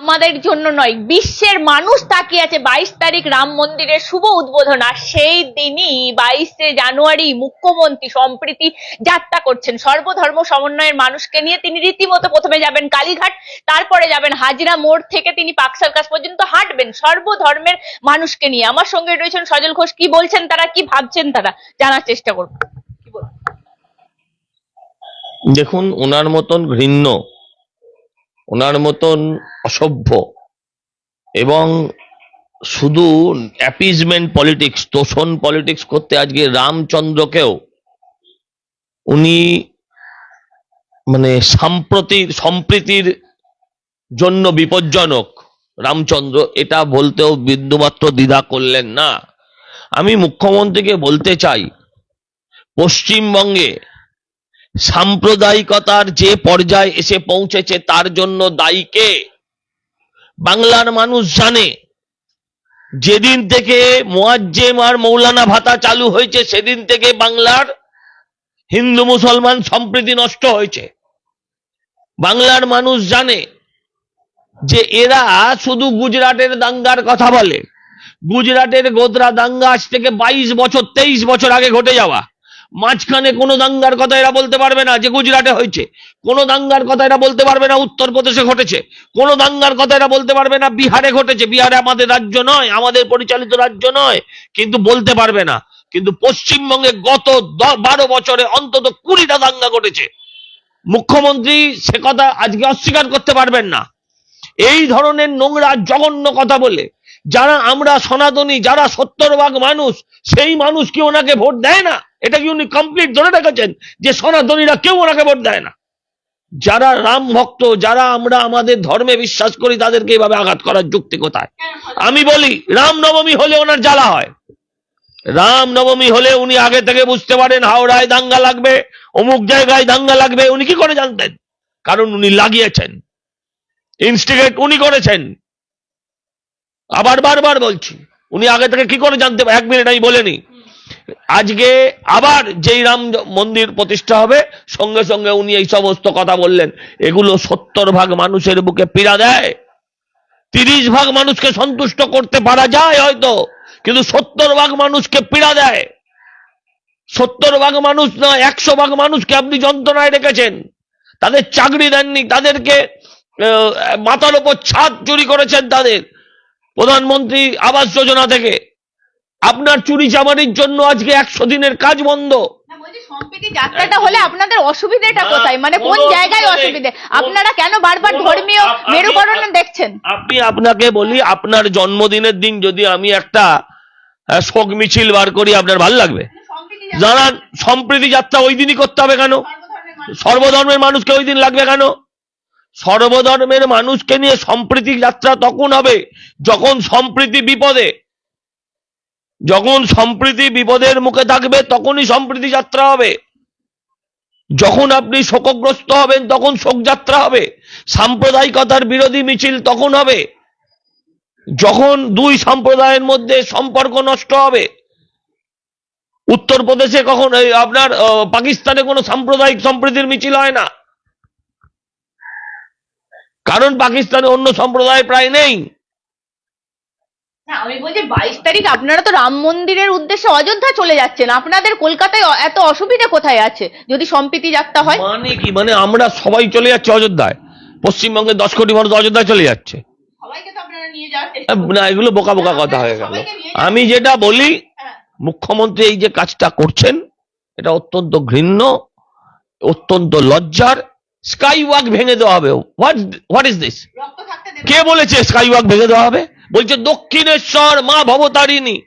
আমাদের জন্য নয়, বিশ্বের মানুষ তাকিয়ে আছে বাইশ তারিখ রাম মন্দিরের শুভ উদ্বোধন। আর সেই দিনই বাইশে জানুয়ারি মুখ্যমন্ত্রী সম্প্রীতি যাত্রা করছেন। সর্বধর্ম সমন্বয়ের মানুষকে নিয়ে তিনি রীতিমতো প্রথমে যাবেন কালীঘাট, তারপরে যাবেন হাজিরা মোড় থেকে তিনি পাক সার্কাস পর্যন্ত হাঁটবেন। সর্বধর্মের মানুষকে নিয়ে আমার সঙ্গে রয়েছেন সজল ঘোষ। কি বলছেন তারা, কি ভাবছেন তারা? জানার চেষ্টা করব? দেখুন ওনার মতন ঘৃণ্য ওনার মতন অসভ্য এবং শুধু অ্যাপিজমেন্ট পলিটিক্স তোষণ পলিটিক্স করতে আজকে রামচন্দ্রকেও উনি মানে সাম্প্রতির সম্প্রীতির জন্য বিপজ্জনক রামচন্দ্র, এটা বলতেও বিন্দুমাত্র দ্বিধা করলেন না। আমি মুখ্যমন্ত্রীকে বলতে চাই, পশ্চিমবঙ্গে সাম্প্রদায়িকতার যে পর্যায়ে এসে পৌঁছেছে, তার জন্য দায়ী কে? বাংলার মানুষ জানে, যেদিন থেকে মোয়াজ্জেম আর মৌলানা ভাতা চালু হয়েছে, সেদিন থেকে বাংলার হিন্দু মুসলমান সম্প্রীতি নষ্ট হয়েছে। বাংলার মানুষ জানে যে এরা শুধু গুজরাটের দাঙ্গার কথা বলে। গুজরাটের গোদরা দাঙ্গা আজ থেকে বাইশ বছর, তেইশ বছর আগে ঘটে যাওয়া। মাঝখানে কোনো দাঙ্গার কথা এরা বলতে পারবে না, যে গুজরাটে হয়েছে। কোনো দাঙ্গার কথা এরা বলতে পারবে না, উত্তরপ্রদেশে ঘটেছে। কোনো দাঙ্গার কথা এরা বলতে পারবে না, বিহারে ঘটেছে। বিহারে আমাদের রাজ্য নয়, আমাদের পরিচালিত রাজ্য নয়, কিন্তু বলতে পারবে না। কিন্তু পশ্চিমবঙ্গে গত বারো বছরে অন্তত কুড়িটা দাঙ্গা ঘটেছে। মুখ্যমন্ত্রী সে কথা আজকে অস্বীকার করতে পারবেন না। এই ধরনের নোংরা, জঘন্য কথা বলে, যারা আমরা সনাতনী, যারা সত্তর ভাগ মানুষ, সেই মানুষ কি ওনাকে ভোট দেয় না? এটা কি উনি কমপ্লিট ধরে রেখেছেন যে সনাতনীরা কেউ ওনাকে ভোট দেয় না? যারা রাম ভক্ত, যারা আমরা আমাদের ধর্মে বিশ্বাস করি, তাদেরকে এইভাবে আঘাত করার যুক্তি কোথায়? আমি বলি রাম নবমী হলে ওনার জ্বালা হয়। রাম নবমী হলে উনি আগে থেকে বুঝতে পারেন হাওড়ায় দাঙ্গা লাগবে, অমুক জায়গায় দাঙ্গা লাগবে, উনি কি করে জানতেন? কারণ উনি লাগিয়েছেন। ইনস্টিগেট উনি করেছেন। আবার বারবার বলছি, উনি আগে থেকে কি করে জানতে এক মিনিট, আমি বলেনি আজকে আবার যেই রাম মন্দির প্রতিষ্ঠা হবে, সঙ্গে সঙ্গে উনি এই সমস্ত কথা বললেন। এগুলো সত্তর ভাগ মানুষের বুকে পীড়া দেয়। তিরিশ ভাগ মানুষকে সন্তুষ্ট করতে পারা যায় হয়তো, কিন্তু সত্তর ভাগ মানুষকে পীড়া দেয়। সত্তর ভাগ মানুষ না, একশো ভাগ মানুষকে আপনি যন্ত্রণায় রেখেছেন। তাদের চাকরি দেননি, তাদেরকে মাথার ওপর ছাদ চুরি করেছেন তাদের। প্রধানমন্ত্রী আবাস যোজনা থেকে। আপনার চুরি চামারির জন্য আজকে একশো দিনের কাজ বন্ধ। না, বলছি সম্প্রীতি যাত্রাটা হলে আপনাদের অসুবিধাটা কোথায়? মানে কোন জায়গায় অসুবিধা। নেই। অসুবিধে? আপনারা কেন বারবার ধর্মীয় মেরুকরণ দেখছেন? আপনি আপনাকে বলি আপনার জন্মদিনের দিন যদি আমি একটা শোক মিছিল বার করি আপনার ভালো লাগবে? জানান সম্প্রীতি যাত্রা ওই দিনই করতে হবে কেন? সর্বধর্মের মানুষকে ওই দিন লাগবে কেন? সর্বধর্মের মানুষকে নিয়ে সম্প্রীতি যাত্রা তখন হবে যখন সম্প্রীতি বিপদে। যখন সম্প্রীতি বিপদের মুখে থাকবে, তখনই সম্প্রীতি যাত্রা হবে। যখন আপনি শোকগ্রস্ত হবেন, তখন শোকযাত্রা হবে। সাম্প্রদায়িকতার বিরোধী মিছিল তখন হবে। যখন দুই সম্প্রদায়ের মধ্যে সম্পর্ক নষ্ট হবে। উত্তরপ্রদেশে কখন আপনার পাকিস্তানে কোনো সাম্প্রদায়িক সম্প্রীতির মিছিল হয় না। কারণ পাকিস্তানে অন্য সম্প্রদায় প্রায় নেই। না আমি বলছি বাইশ তারিখ আপনারা তো রাম মন্দিরের উদ্দেশ্যে অযোধ্যা চলে যাচ্ছেন। আপনাদের কলকাতায় এত অসুবিধা কোথায় আছে? যদি সম্প্রীতি যাত্রা হয়? মানে কি? মানে আমরা সবাই চলে যাচ্ছে অযোধ্যায়। পশ্চিমবঙ্গে দশ কোটি মানুষ অযোধ্যায় চলে যাচ্ছে। যাওয়ার না এগুলো বোকা বোকা কথা হয়ে গেল। আমি যেটা বলি হ্যাঁ। মুখ্যমন্ত্রী এই যে কাজটা করছেন এটা অত্যন্ত ঘৃণ্য অত্যন্ত লজ্জার। স্কাই ওয়াক ভেঙে দেওয়া হবে। What what is this? কে বলেছে স্কাই ওয়াক ভেঙে দেওয়া হবে? বলছে, দক্ষিণেশ্বর মা ভবতারিণী।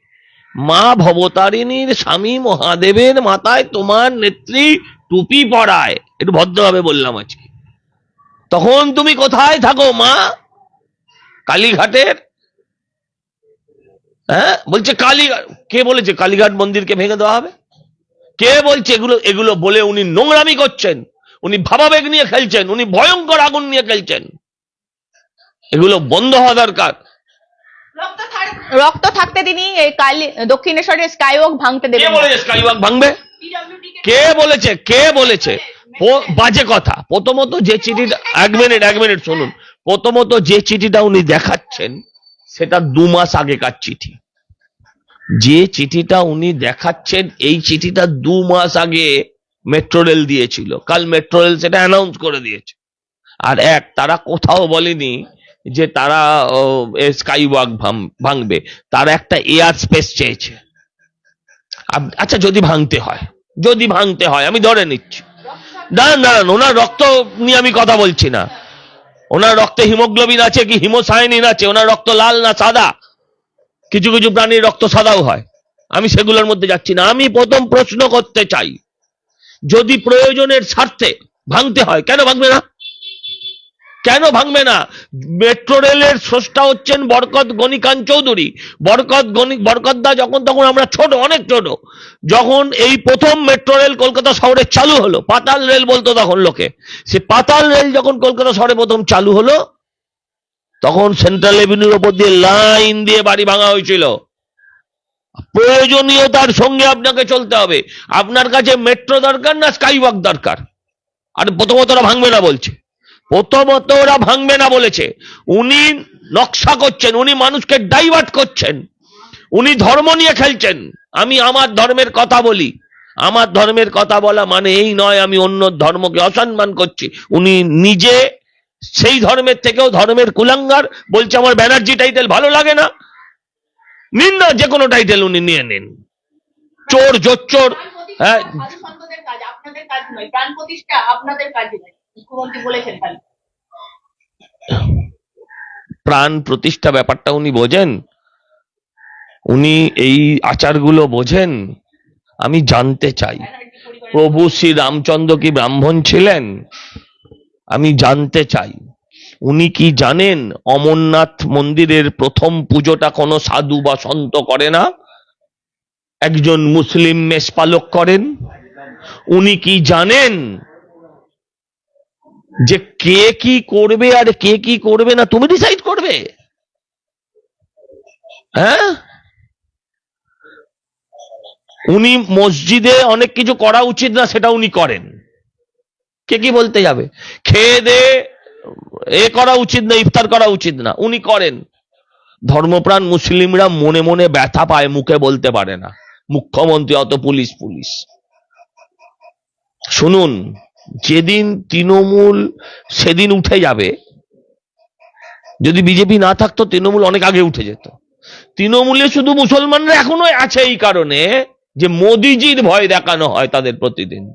মা ভবতারিণীর স্বামী মহাদেবের মাথায় তোমার নেত্রী টুপি পড়ায় একটু ভদ্রভাবে বললাম আজকে। তখন তুমি কোথায় থাকো মা? কালীঘাটের? হ্যাঁ? বলছে, কালী কে বলেছে? কালীঘাট মন্দিরকে ভেঙে দেওয়া হবে? কে বলছে? এগুলো এগুলো বলে উনি নোংরামি করছেন। উনি ভাবাবেগ নিয়ে খেলছেন। উনি ভয়ঙ্কর আগুন নিয়ে খেলছেন। এগুলো বন্ধ হওয়া দরকার। রক্ত রক্ত থাকতে তিনি এই কালী দক্ষিণেশ্বরের স্কাইওয়াক ভাঙতে কে দেবেন। না। বলেছে স্কাইওয়াক ভাঙবে? কে বলেছে? কে বলেছে? বাজে কথা। প্রথমত যে চিঠিটা এক মিনিট এক মিনিট শুনুন। প্রথমত যে চিঠিটা উনি দেখাচ্ছেন সেটা দু মাস আগেকার চিঠি। যে চিঠিটা উনি দেখাচ্ছেন এই চিঠিটা দু মাস আগে মেট্রো রেল দিয়েছিল। কাল মেট্রো রেল সেটা অ্যানাউন্স করে দিয়েছে। আর এক তারা কোথাও বলেনি যে তারা স্কাই ওয়াক ভাঙবে। তারা একটা এয়ার স্পেস চেয়েছে। আচ্ছা যদি ভাঙতে হয়, যদি ভাঙতে হয়, আমি ধরে নিচ্ছি। দাঁড়ান দাঁড়ান, ওনার রক্ত নিয়ে আমি কথা বলছি না। ওনার রক্তে হিমোগ্লোবিন আছে কি? হিমোসাইনিন আছে। ওনার রক্ত লাল না সাদা? কিছু কিছু প্রাণীর রক্ত সাদাও হয়। আমি সেগুলোর মধ্যে যাচ্ছি না। আমি প্রথম প্রশ্ন করতে চাই, যদি প্রয়োজনের স্বার্থে ভাঙতে হয়, কেন ভাঙবে না? কেন ভাঙবে না? মেট্রো রেলের স্রষ্টা হচ্ছেন বরকত গণিকান চৌধুরী। বরকত গণি বরকতদা যখন তখন আমরা ছোট, অনেক ছোট, যখন এই প্রথম মেট্রো রেল কলকাতা শহরে চালু হলো, পাতাল রেল বলতো তখন লোকে। সে পাতাল রেল যখন কলকাতা শহরে প্রথম চালু হলো, তখন সেন্ট্রাল এভিনিউর ওপর দিয়ে লাইন দিয়ে বাড়ি ভাঙা হয়েছিল। প্রয়োজনীয়তার সঙ্গে আপনাকে চলতে হবে। আপনার কাছে মেট্রো দরকার না স্কাইওয়াক দরকার? আর প্রথমত ভাঙবে না বলছে। প্রথমত ওরা ভাঙবে না বলেছে। উনি নকশা করছেন, উনি মানুষকে ডাইভার্ট করছেন। উনি ধর্ম নিয়ে খেলছেন। আমি আমার ধর্মের কথা বলি। আমার ধর্মের কথা বলা মানে এই নয়, আমি অন্য ধর্মকে অসম্মান করছি। উনি নিজে সেই ধর্মের থেকেও ধর্মের কুলাঙ্গার, বলছে আমার ব্যানার্জি টাইটেল ভালো লাগে না। নিন না যে কোনো টাইটেল উনি নিয়ে নিন। চোর হ্যাঁ। সাধু সন্তদের কাজ, আপনাদের কাজ নয়, প্রাণ প্রতিষ্ঠা আপনাদের কাজ নয়। মুখ্যমন্ত্রী বলেছেন কাল প্রাণ প্রতিষ্ঠা ব্যাপারটা উনি বোঝেন? উনি এই আচারগুলো বোঝেন? আমি জানতে চাই। প্রভু শ্রী রামচন্দ্র কি ব্রাহ্মণ ছিলেন? আমি জানতে চাই। উনি কি জানেন অমরনাথ মন্দিরের প্রথম পুজোটা কোনো সাধু বা সন্ত করে না? একজন মুসলিম মেষপালক করেন? উনি কি জানেন যে কে কি করবে আর কে কি করবে না, তুমি ডিসাইড করবে। হ্যাঁ? উনি মসজিদে অনেক কিছু করা উচিত না, সেটা উনি করেন। কে কি বলতে যাবে? খেয়ে দে, এ করা উচিত না, ইফতার করা উচিত না, উনি করেন। ধর্মপ্রাণ মুসলিমরা মনে মনে ব্যথা পায়, মুখে বলতে পারে না। মুখ্যমন্ত্রী অত পুলিশ পুলিশ শুনুন যেদিন তৃণমূল সেদিন উঠে যাবে, যদি বিজেপি না থাকতো, তৃণমূল অনেক আগে উঠে যেত। তৃণমূলে শুধু মুসলমানরা এখনও আছে এই কারণে যে মোদিজির ভয় দেখানো হয় তাদের প্রতিদিন।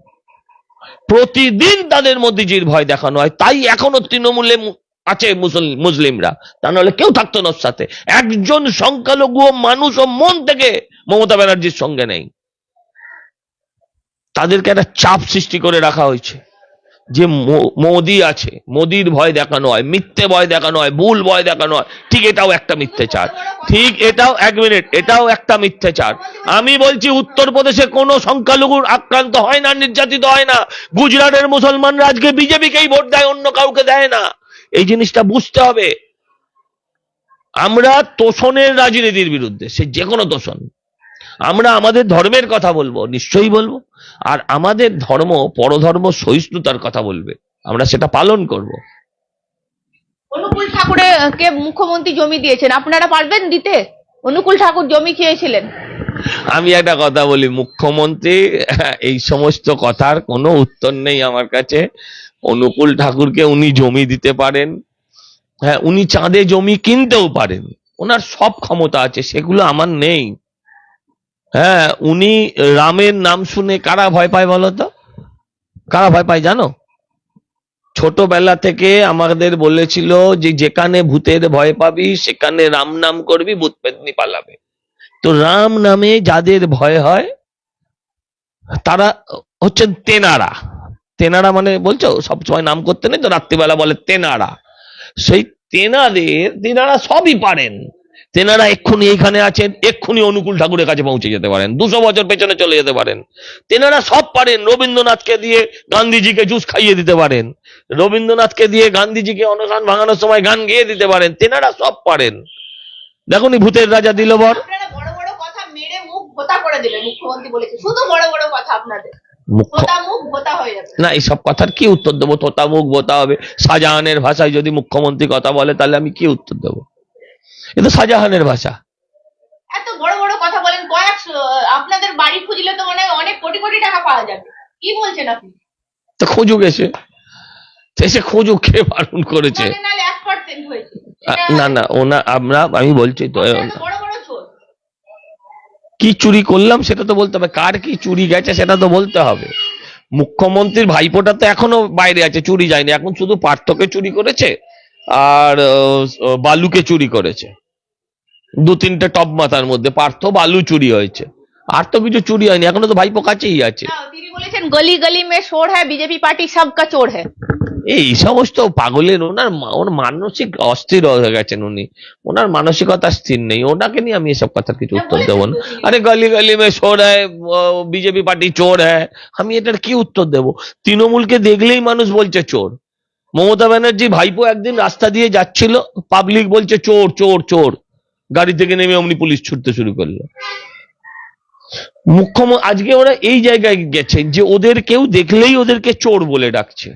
প্রতিদিন তাদের মোদিজির ভয় দেখানো হয়, তাই এখনও তৃণমূলে আছে মুসল- মুসলিমরা। তা নাহলে কেউ থাকতো না সাথে। একজন সংখ্যালঘু মানুষ ও মন থেকে মমতা ব্যানার্জির সঙ্গে নেই। তাদেরকে একটা চাপ সৃষ্টি করে রাখা হয়েছে। যে মোদি আছে, মোদির ভয় দেখানো হয়, মিথ্যে ভয় দেখানো হয়, ভুল ভয় দেখানো হয়, ঠিক এটাও একটা মিথ্যেচার। ঠিক এটাও, এক মিনিট, এটাও একটা মিথ্যেচার। আমি বলছি, উত্তরপ্রদেশে কোনো সংখ্যালঘুর আক্রান্ত হয় না, নির্যাতিত হয় না। গুজরাটের মুসলমানরা আজকে বিজেপিকেই ভোট দেয়, অন্য কাউকে দেয় না। এই জিনিসটা বুঝতে হবে। আমরা তোষণের রাজনীতির বিরুদ্ধে, সে যে কোনো তোষণ আমরা আমাদের ধর্মের কথা বলব নিশ্চয়ই বলব। আর আমাদের ধর্ম পরধর্ম সহিষ্ণুতার কথা বলবে। আমরা সেটা পালন করব। অনুকূল ঠাকুরের কে মুখ্যমন্ত্রী জমি দিয়েছেন আপনারা পারবেন দিতে? অনুকূল ঠাকুর জমি খেয়েছিলেন। আমি একটা কথা বলি মুখ্যমন্ত্রী এই সমস্ত কথার কোনো উত্তর নেই আমার কাছে। অনুকূল ঠাকুরকে উনি জমি দিতে পারেন। হ্যাঁ উনি চাঁদে জমি কিনতেও পারেন। ওনার সব ক্ষমতা আছে সেগুলো আমার নেই। হ্যাঁ উনি রামের নাম শুনে কারা ভয় পায় বলো তো? কারা ভয় পায় জানো? ছোটবেলা থেকে আমাদের বলেছিল যে, যেখানে ভূতের ভয় পাবি, সেখানে রাম নাম করবি, ভূত পেতনি পালাবে। তো রাম নামে যাদের ভয় হয়, তারা হচ্ছেন তেনারা। তেনারা মানে বলছো সবসময় নাম করতে নেই তো, রাত্রিবেলা বলে তেনারা। সেই তেনাদের, তেনারা সবই পারেন। তেনারা এক্ষুনি এইখানে আছেন এক্ষুনি অনুকূল ঠাকুরের কাছে পৌঁছে যেতে পারেন দুশো বছর পেছনে চলে যেতে পারেন। তেনারা সব পারেন রবীন্দ্রনাথকে দিয়ে গান্ধীজিকে জুস খাইয়ে দিতে পারেন রবীন্দ্রনাথকে দিয়ে গান্ধীজিকে অনশন ভাঙানোর সময় গান গেয়ে দিতে পারেন তেনারা সব পারেন। দেখুন ভূতের রাজা হয়ে যাবে। না এইসব কথার কি উত্তর দেবো? তোতা মুখ বোতা হবে। শাহজাহানের ভাষায় যদি মুখ্যমন্ত্রী কথা বলে তাহলে আমি কি উত্তর দেবো? এ তো শাহজাহানের ভাষা। এত বড় বড় কথা বলেন আপনাদের বাড়ি খুঁজলে তো মনে হয় অনেক কোটি কোটি টাকা পাওয়া যাবে। কি বলছেন আপনি? তো খুঁজুক এসে। এসে খুঁজুক কে বারণ করেছে। না না ওনা আমরা আমি বলছি তো কি চুরি করলাম সেটা তো বলতে হবে। কার কি চুরি গেছে সেটা তো বলতে হবে। মুখ্যমন্ত্রীর ভাইপোটা তো এখনও বাইরে আছে চুরি যায়নি। এখন শুধু পার্থকে চুরি করেছে? আর বালুকে চুরি করেছে। দু তিনটে টপ মাথার মধ্যে পার্থ বালু চুরি হয়েছে। আর তো কিছু চুরি হয়নি এখনও তো ভাইপো কাছেই আছে। তিনি বলেছেন গলি গলি মে চোর হ্যাঁ বিজেপি পার্টি সবকা চোর হ্যাঁ এই সমস্ত পাগলের ওনার ওর মানসিক অস্থির হয়ে গেছেন উনি। ওনার মানসিকতা স্থির নেই ওনাকে নিয়ে আমি এসব কথার কিছু উত্তর দেবো না। আরে গলি গলি মে চোর হ্যায় বিজেপি পার্টি চোর হ্যায়। আমি এটার কি উত্তর দেব? তৃণমূলকে দেখলেই মানুষ বলছে চোর। মমতা ব্যানার্জি ভাইপো একদিন রাস্তা দিয়ে যাচ্ছিল পাবলিক বলছে চোর চোর চোর। গাড়ি থেকে নেমে অমনি পুলিশ ছুটতে শুরু করল। মুখ্যমন্ত্রী আজকে ওরা এই জায়গায় গেছে যে ওদের কেউ দেখলেই ওদেরকে চোর বলে ডাকছে।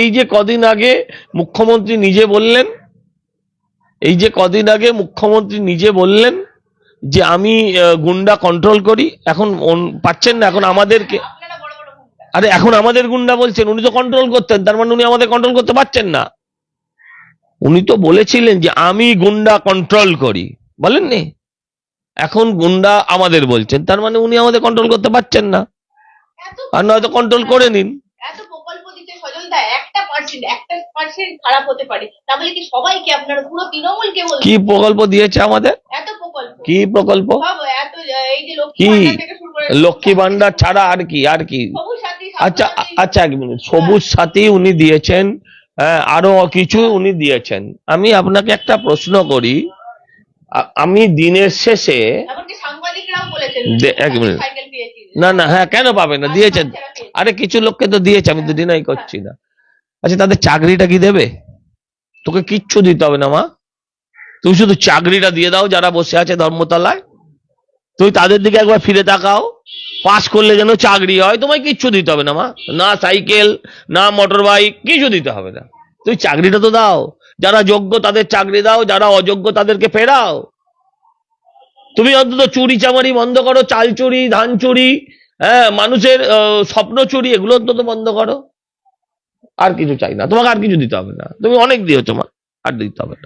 এই যে কদিন আগে মুখ্যমন্ত্রী নিজে বললেন এই যে কদিন আগে মুখ্যমন্ত্রী নিজে বললেন যে আমি গুন্ডা কন্ট্রোল করি এখন পাচ্ছেন না এখন আমাদেরকে আরে এখন আমাদের গুন্ডা বলছেন উনি তো কন্ট্রোল করতেন তার মানে উনি আমাদের কন্ট্রোল করতে পারছেন না। উনি তো বলেছিলেন যে আমি গুন্ডা কন্ট্রোল করি। বলেননি এখন গুন্ডা আমাদের বলছেন তার মানে উনি আমাদের কন্ট্রোল করতে পারছেন না। আর নয়তো কন্ট্রোল করে নিন এত প্রকল্প দিচ্ছে সজলদা একটা পার্সেন্ট একটা পার্সেন্ট খারাপ হতে পারে তাহলে কি সবাইকে আপনারা পুরো তৃণমূলকে বলছেন কি প্রকল্প দিয়েছে আমাদের? এত প্রকল্প। কি প্রকল্প? সব এত এই যে লক্ষ্মী কি? ভান্ডার থেকে শুরু করে লক্ষ্মী ভান্ডার ছাড়া আর কি আর কি? আচ্ছা আচ্ছা এক মিনিট। সবুজ সাথী উনি দিয়েছেন হ্যাঁ, আরও কিছু উনি দিয়েছেন। আমি আপনাকে একটা প্রশ্ন করি আমি দিনের শেষে এক মিনিট। না না হ্যাঁ কেন পাবে না? দিয়েছেন। আরে কিছু লোককে তো দিয়েছে আমি তো ডিনাই করছি না। আচ্ছা তাদের চাকরিটা কি দেবে? তোকে কিচ্ছু দিতে হবে না, মা। তুমি শুধু চাকরিটা দিয়ে দাও, যারা বসে আছে ধর্মতলায়। তুই তাদের দিকে একবার ফিরে তাকাও। পাস করলে যেন চাকরি হয়, তোমায় কিচ্ছু দিতে হবে না, মা। না সাইকেল, না মোটর বাইক কিছু দিতে হবে না। তুই চাকরিটা তো দাও। যারা যোগ্য তাদের চাকরি দাও, যারা অযোগ্য তাদেরকে ফেরাও। তুমি অন্তত চুরি চামারি বন্ধ করো, চাল চুরি, ধান চুরি হ্যাঁ মানুষের স্বপ্ন চুরি, এগুলো অন্তত বন্ধ করো। আর কিছু চাই না। তোমাকে আর কিছু দিতে হবে না। তুমি অনেক দিও তোমার আর দিতে হবে না।